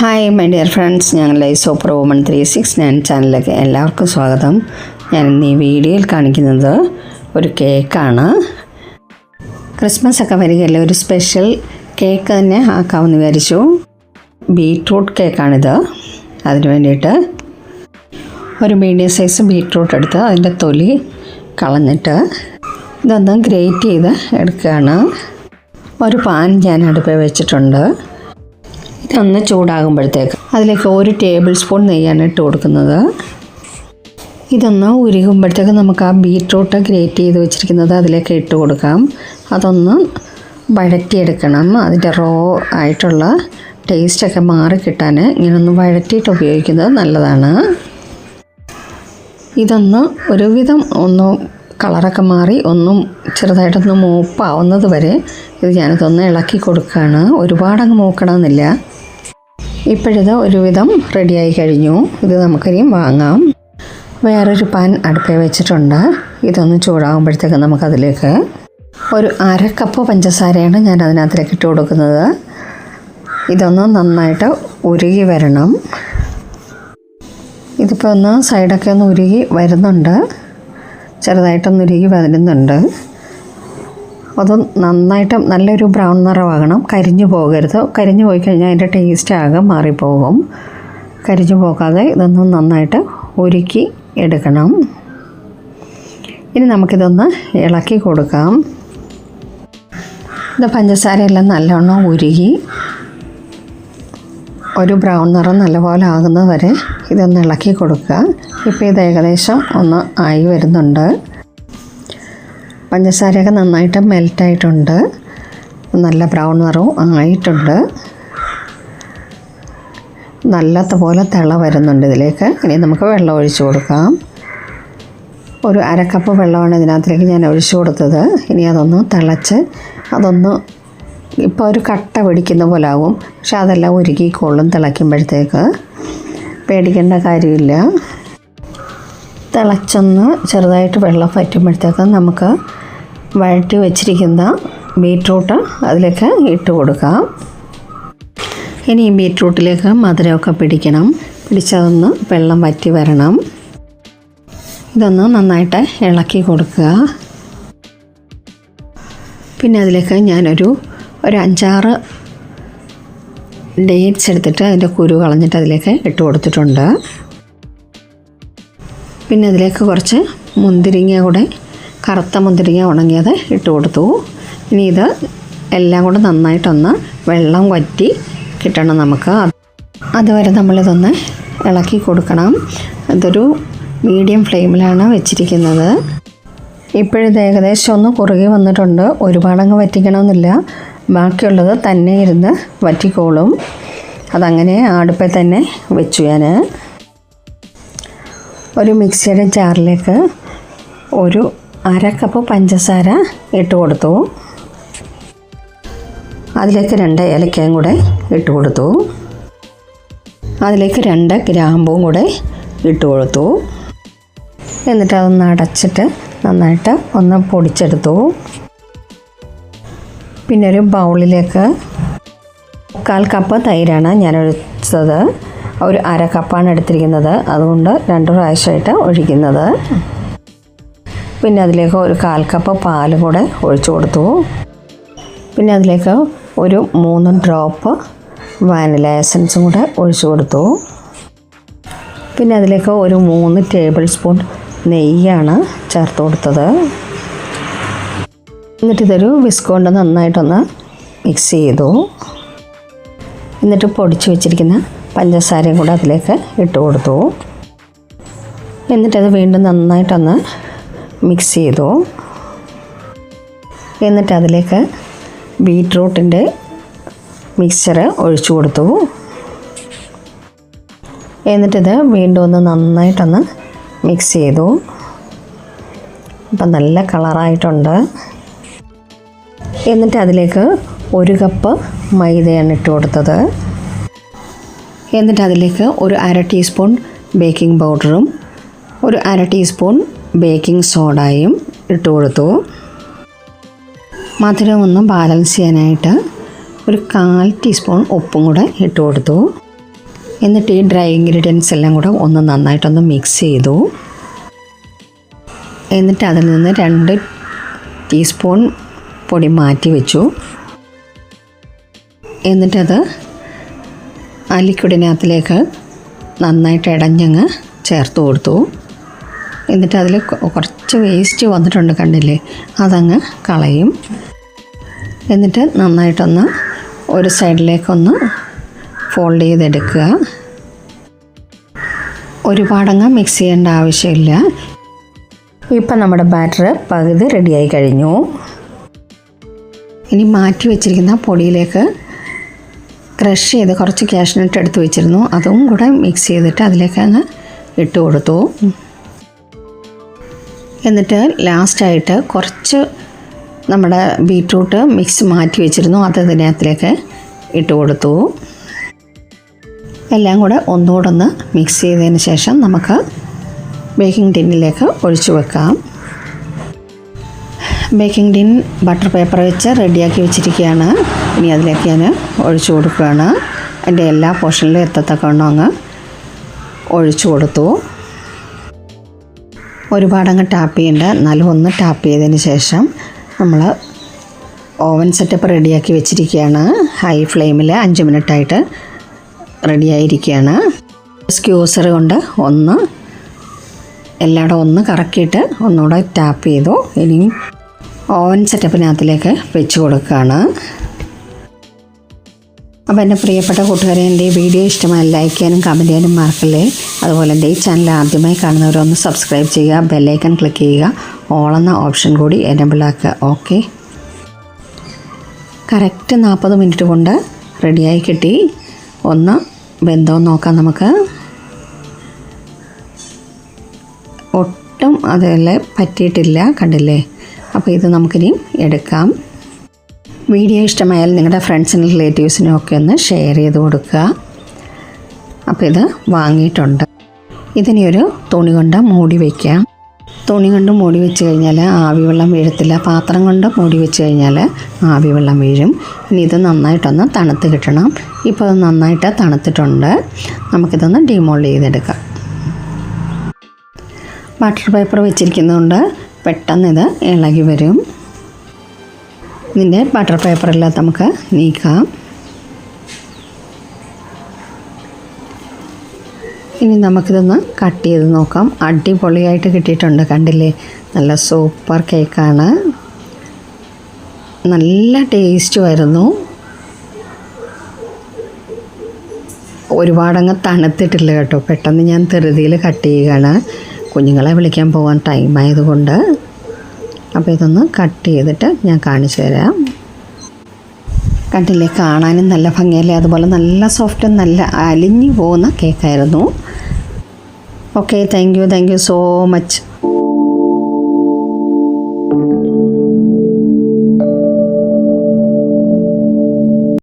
Hi my dear friends ഞങ്ങളുടെ super woman three six nine ചാനലിലേക്ക് എല്ലാവർക്കും സ്വാഗതം. ഞാൻ ഇന്ന് ഈ വീഡിയോയിൽ കാണിക്കുന്നത് ഒരു കേക്കാണ്. ക്രിസ്മസ് ഒക്കെ വരികയല്ലേ ഒരു സ്പെഷ്യൽ കേക്ക് തന്നെ ആക്കാമെന്ന് വിചാരിച്ചു. ബീട്രൂട്ട് കേക്കാണിത് അതിന് വേണ്ടിയിട്ട് ഒരു മീഡിയം സൈസ് ബീട്രൂട്ട് എടുത്ത് അതിന്റെ തൊലി കളഞ്ഞിട്ട് ഇതൊന്ന് ഗ്രേറ്റ് ചെയ്ത് എടുക്കുകയാണ്. ഒരു പാൻ ഞാൻ അടുപ്പിൽ വെച്ചിട്ടുണ്ട്. ഇതൊന്ന് ചൂടാകുമ്പോഴത്തേക്ക്. അതിലേക്ക് ഒരു ടേബിൾ സ്പൂൺ നെയ്യാണ് ഇട്ട് കൊടുക്കുന്നത്. ഇതൊന്ന് ഉരുകുമ്പോഴത്തേക്ക് നമുക്ക് ആ ബീട്രൂട്ട് ഗ്രേറ്റ് ചെയ്ത് വെച്ചിരിക്കുന്നത് അതിലേക്ക് ഇട്ട് കൊടുക്കാം. അതൊന്ന് വഴറ്റിയെടുക്കണം. അതിന്റെ റോ ആയിട്ടുള്ള ടേസ്റ്റൊക്കെ മാറി കിട്ടാൻ ഇങ്ങനൊന്ന് വഴറ്റിയിട്ട് ഉപയോഗിക്കുന്നത് നല്ലതാണ്. ഇതൊന്ന് ഒരുവിധം ഒന്ന് കളറൊക്കെ മാറി ഒന്നും ചെറുതായിട്ടൊന്ന് മൂപ്പാവുന്നത് വരെ ഇത് ഞാനിതൊന്ന് ഇളക്കി കൊടുക്കുകയാണ്. ഒരുപാടങ്ങ് മൂക്കണമെന്നില്ല. ഇപ്പോഴിത് ഒരുവിധം റെഡിയായി കഴിഞ്ഞു. ഇത് നമുക്കിനിയും വാങ്ങാം. വേറൊരു പാൻ അടുപ്പിൽ വെച്ചിട്ടുണ്ട്. ഇതൊന്ന് ചൂടാകുമ്പോഴത്തേക്ക് നമുക്കതിലേക്ക് ഒരു അര കപ്പ് പഞ്ചസാരയാണ് ഞാൻ അതിനകത്തിലേക്ക് ഇട്ട് കൊടുക്കുന്നത്. ഇതൊന്ന് നന്നായിട്ട് ഉരുകി വരണം. ഇതിപ്പോൾ ഒന്ന് സൈഡൊക്കെ ഒന്ന് ഉരുകി വരുന്നുണ്ട്. ചെറുതായിട്ടൊന്ന് ഉരുകി വരുന്നുണ്ട്. അത് നന്നായിട്ട് നല്ലൊരു ബ്രൗൺ നിറമാകണം. കരിഞ്ഞു പോകരുത്. കരിഞ്ഞു പോയി കഴിഞ്ഞാൽ അതിന്റെ ടേസ്റ്റ് ആകെ മാറിപ്പോകും. കരിഞ്ഞു പോകാതെ ഇതൊന്ന് നന്നായിട്ട് ഉരുക്കി എടുക്കണം. ഇനി നമുക്കിതൊന്ന് ഇളക്കി കൊടുക്കാം. ഇത് പഞ്ചസാരയെല്ലാം നല്ലോണം ഉരുകി ഒരു ബ്രൗൺ നിറം നല്ലപോലെ ആകുന്നത് വരെ ഇതൊന്ന് ഇളക്കി കൊടുക്കുക. ഇപ്പോൾ ഇത് ഏകദേശം ഒന്ന് ആയി വരുന്നുണ്ട്. പഞ്ചസാരയൊക്കെ നന്നായിട്ട് മെൽറ്റായിട്ടുണ്ട്. നല്ല ബ്രൗൺ നിറവും ആയിട്ടുണ്ട്. നല്ലതുപോലെ തിള വരുന്നുണ്ട് ഇതിലേക്ക്. ഇനി നമുക്ക് വെള്ളം ഒഴിച്ചു കൊടുക്കാം. ഒരു അരക്കപ്പ് വെള്ളമാണ് ഇതിനകത്തേക്ക് ഞാൻ ഒഴിച്ചു കൊടുത്തത്. ഇനി അതൊന്ന് തിളച്ച് അതൊന്ന് ഇപ്പോൾ ഒരു കട്ട പിടിക്കുന്ന പോലെ ആകും പക്ഷെ അതെല്ലാം ഉരുകിക്കോളും തിളയ്ക്കുമ്പോഴത്തേക്ക്. പേടിക്കേണ്ട കാര്യമില്ല. തിളച്ചൊന്ന് ചെറുതായിട്ട് വെള്ളം പറ്റുമ്പോഴത്തേക്ക് നമുക്ക് വഴറ്റി വെച്ചിരിക്കുന്ന ബീട്രൂട്ട് അതിലേക്ക് ഇട്ട് കൊടുക്കാം. ഇനി ഈ ബീട്രൂട്ടിലേക്ക് മധുരമൊക്കെ പിടിക്കണം. പിടിച്ചതൊന്ന് വെള്ളം വറ്റി വരണം. ഇതൊന്ന് നന്നായിട്ട് ഇളക്കി കൊടുക്കുക. പിന്നെ അതിലേക്ക് ഞാനൊരു ഒരു അഞ്ചാറ് ഡേറ്റ്സ് എടുത്തിട്ട് അതിന്റെ കുരു കളഞ്ഞിട്ട് അതിലേക്ക് ഇട്ട് കൊടുത്തിട്ടുണ്ട്. പിന്നെ അതിലേക്ക് കുറച്ച് മുന്തിരിങ്ങ കൂടെ കറുത്ത മുന്തിരിങ്ങ ഉണങ്ങിയത് ഇട്ട് കൊടുത്തു. ഇനി ഇത് എല്ലാം കൂടെ നന്നായിട്ടൊന്ന് വെള്ളം വറ്റി കിട്ടണം നമുക്ക്. അതുവരെ നമ്മളിതൊന്ന് ഇളക്കി കൊടുക്കണം. ഇതൊരു മീഡിയം ഫ്ലെയിമിലാണ് വെച്ചിരിക്കുന്നത്. ഇപ്പോഴിത് ഏകദേശം ഒന്ന് കുറുകി വന്നിട്ടുണ്ട്. ഒരുപാടങ്ങ് വറ്റിക്കണമെന്നില്ല. ബാക്കിയുള്ളത് തന്നെ ഇരുന്ന് വറ്റിക്കോളും. അതങ്ങനെ അടുപ്പിൽ തന്നെ വെച്ചു ഞാൻ ഒരു മിക്സിയുടെ ജാറിലേക്ക് ഒരു അര കപ്പ് പഞ്ചസാര ഇട്ട് കൊടുത്തു. അതിലേക്ക് രണ്ട് ഏലക്കയും കൂടെ ഇട്ട് കൊടുത്തു. അതിലേക്ക് രണ്ട് ഗ്രാമ്പും കൂടെ ഇട്ട് കൊടുത്തു. എന്നിട്ട് അതൊന്ന് അടച്ചിട്ട് നന്നായിട്ട് ഒന്ന് പൊടിച്ചെടുത്തു. പിന്നെ ഒരു ബൗളിലേക്ക് മുക്കാൽ കപ്പ് തൈരാണ് ഞാൻ ഒഴിച്ചത്. ഒരു അര കപ്പാണ് എടുത്തിരിക്കുന്നത്. അതുകൊണ്ട് രണ്ട് പ്രാവശ്യമായിട്ട് ഒഴിക്കുന്നത്. പിന്നെ അതിലേക്ക് ഒരു കാൽ കപ്പ് പാൽ കൂടെ ഒഴിച്ചു കൊടുത്തു. പിന്നെ അതിലേക്ക് ഒരു മൂന്ന് ഡ്രോപ്പ് വാനില എസൻസും കൂടെ ഒഴിച്ചു കൊടുത്തു. പിന്നെ അതിലേക്ക് ഒരു മൂന്ന് ടേബിൾ സ്പൂൺ നെയ്യാണ് ചേർത്ത് കൊടുത്തത്. എന്നിട്ട് ഇതൊരു വിസ്ക് കൊണ്ട് നന്നായിട്ടൊന്ന് മിക്സ് ചെയ്തു. എന്നിട്ട് പൊടിച്ച് വെച്ചിരിക്കുന്ന പഞ്ചസാരയും കൂടെ അതിലേക്ക് ഇട്ട് കൊടുത്തു. എന്നിട്ടത് വീണ്ടും നന്നായിട്ടൊന്ന് മിക്സ് ചെയ്തു എന്നിട്ട് അതിലേക്ക് ബീട്രൂട്ടിന്റെ മിക്സ്ചർ ഒഴിച്ചു കൊടുത്തു. എന്നിട്ടിത് വീണ്ടും ഒന്ന് നന്നായിട്ടൊന്ന് മിക്സ് ചെയ്തു അപ്പം നല്ല കളറായിട്ടുണ്ട്. എന്നിട്ട് അതിലേക്ക് ഒരു കപ്പ് മൈദയാണ് ഇട്ട് കൊടുത്തത്. എന്നിട്ട് അതിലേക്ക് ഒരു അര ടീസ്പൂൺ ബേക്കിംഗ് പൗഡറും ഒരു അര ടീസ്പൂൺ ബേക്കിംഗ് സോഡയും ഇട്ട് കൊടുത്തു. മധുരം ഒന്ന് ബാലൻസ് ചെയ്യാനായിട്ട് ഒരു കാൽ ടീസ്പൂൺ ഉപ്പും കൂടെ ഇട്ട് കൊടുത്തു. എന്നിട്ട് ഈ ഡ്രൈ ഇൻഗ്രീഡിയൻസ് എല്ലാം കൂടെ ഒന്ന് നന്നായിട്ടൊന്ന് മിക്സ് ചെയ്തു. എന്നിട്ട് അതിൽ നിന്ന് രണ്ട് ടീസ്പൂൺ പൊടി മാറ്റി വെച്ചു. എന്നിട്ടത് ആ നന്നായിട്ട് ഇടഞ്ഞങ്ങ് ചേർത്ത് കൊടുത്തു. എന്നിട്ട് അതിൽ കുറച്ച് വേസ്റ്റ് വന്നിട്ടുണ്ട് കണ്ടില്ലേ? അതങ്ങ് കളയും. എന്നിട്ട് നന്നായിട്ടൊന്ന് ഒരു സൈഡിലേക്കൊന്ന് ഫോൾഡ് ചെയ്തെടുക്കുക. ഒരുപാടങ്ങ് മിക്സ് ചെയ്യേണ്ട ആവശ്യമില്ല. ഇപ്പം നമ്മുടെ ബാറ്റർ പകുതി റെഡിയായി കഴിഞ്ഞു. ഇനി മാറ്റി വെച്ചിരിക്കുന്ന പൊടിയിലേക്ക് ക്രഷ് ചെയ്ത് കുറച്ച് ക്യാഷ്നട്ട് എടുത്ത് വെച്ചിരുന്നു. അതും കൂടെ മിക്സ് ചെയ്തിട്ട് അതിലേക്ക് അങ്ങ് ഇട്ട് കൊടുത്തു. എന്നിട്ട് ലാസ്റ്റായിട്ട് കുറച്ച് നമ്മുടെ ബീറ്റ്റൂട്ട് മിക്സ് മാറ്റി വെച്ചിരുന്നു. അത് ഇതിനകത്തിലേക്ക് ഇട്ട് കൊടുത്തു. എല്ലാം കൂടെ ഒന്നുകൂടെ ഒന്ന് മിക്സ് ചെയ്തതിന് ശേഷം നമുക്ക് ബേക്കിംഗ് ടിന്നിലേക്ക് ഒഴിച്ചു വെക്കാം. ബേക്കിംഗ് ടിൻ ബട്ടർ പേപ്പർ വെച്ച് റെഡിയാക്കി വെച്ചിരിക്കുകയാണ്. ഇനി അതിലേക്ക് ഞാൻ ഒഴിച്ചു കൊടുക്കുകയാണ്. എന്റെ എല്ലാ പോർഷനിലും എത്തത്തക്കവണ്ണം അങ്ങ് ഒഴിച്ചു കൊടുത്തു. ഒരുപാടങ്ങ് ടാപ്പ് ചെയ്യേണ്ട. എന്നാലും ഒന്ന് ടാപ്പ് ചെയ്തതിന് ശേഷം നമ്മൾ ഓവൻ സെറ്റപ്പ് റെഡിയാക്കി വെച്ചിരിക്കുകയാണ്. ഹൈ ഫ്ലെയിമിൽ അഞ്ച് മിനിറ്റായിട്ട് റെഡിയായിരിക്കുകയാണ് സ്ക്യൂസർ കൊണ്ട് ഒന്ന് എല്ലായിടും ഒന്ന് കറക്കിയിട്ട് ഒന്നുകൂടെ ടാപ്പ് ചെയ്തു. ഇനിയും ഓവൻ സെറ്റപ്പിനകത്തിലേക്ക് വെച്ച് കൊടുക്കുകയാണ്. അപ്പോൾ എന്റെ പ്രിയപ്പെട്ട കൂട്ടുകാരെ എന്റെ ഈ വീഡിയോ ഇഷ്ടമായി ലൈക്ക് ചെയ്യാനും കമന്റ് ചെയ്യാനും മറക്കല്ലേ? അതുപോലെ എന്റെ ഈ ചാനൽ ആദ്യമായി കാണുന്നവരൊന്ന് സബ്സ്ക്രൈബ് ചെയ്യുക ബെല്ലൈക്കൺ ക്ലിക്ക് ചെയ്യുക ഓൾ എന്ന ഓപ്ഷൻ കൂടി എനബിൾ ആക്കുക ഓക്കെ കറക്റ്റ് നാൽപ്പത് മിനിറ്റ് കൊണ്ട് റെഡിയായി കിട്ടി. ഒന്ന് ബന്ധം നോക്കാം നമുക്ക്. ഒട്ടും അതല്ലേ പറ്റിയിട്ടില്ല കണ്ടില്ലേ? അപ്പോൾ ഇത് നമുക്കിനി എടുക്കാം. വീഡിയോ ഇഷ്ടമായാൽ നിങ്ങളുടെ ഫ്രണ്ട്സിനും റിലേറ്റീവ്സിനും ഒക്കെ ഒന്ന് ഷെയർ ചെയ്ത് കൊടുക്കുക. അപ്പോൾ ഇത് വാങ്ങിയിട്ടുണ്ട്. ഇതിനെയൊരു തുണി കൊണ്ട് മൂടി വയ്ക്കാം തുണി കൊണ്ട് മൂടി വെച്ച് കഴിഞ്ഞാൽ ആവി വെള്ളം വീഴത്തില്ല. പാത്രം കൊണ്ട് മൂടി വെച്ച് കഴിഞ്ഞാൽ ആവി വെള്ളം വീഴും. ഇനി ഇത് നന്നായിട്ടൊന്ന് തണുത്ത് കിട്ടണം. ഇപ്പോൾ അത് നന്നായിട്ട് തണുത്തിട്ടുണ്ട്. നമുക്കിതൊന്ന് ഡിമോൾഡ് ചെയ്തെടുക്കാം. ബട്ടർ പേപ്പർ വെച്ചിരിക്കുന്നതുകൊണ്ട് പെട്ടെന്ന് ഇത് ഇളകി വരും. ഇതിന്റെ ബട്ടർ പേപ്പറെല്ലാം നമുക്ക് നീക്കാം. ഇനി നമുക്കിതൊന്ന് കട്ട് ചെയ്ത് നോക്കാം. അടിപൊളിയായിട്ട് കിട്ടിയിട്ടുണ്ട് കണ്ടില്ലേ? നല്ല സൂപ്പർ കേക്കാണ് നല്ല ടേസ്റ്റ് ടേസ്റ്റുമായിരുന്നു ഒരുപാടങ്ങ് തണുത്തിട്ടില്ല കേട്ടോ. പെട്ടെന്ന് ഞാൻ ധൃതിയിൽ കട്ട് ചെയ്യുകയാണ്. കുഞ്ഞുങ്ങളെ വിളിക്കാൻ പോകാൻ ടൈം ആയതുകൊണ്ട്. അപ്പോൾ ഇതൊന്ന് കട്ട് ചെയ്തിട്ട് ഞാൻ കാണിച്ചു തരാം. കണ്ടില്ലേ കാണാനും നല്ല ഭംഗിയല്ലേ? അതുപോലെ നല്ല സോഫ്റ്റും നല്ല അലിഞ്ഞു പോകുന്ന കേക്കായിരുന്നു okay thank you thank you so much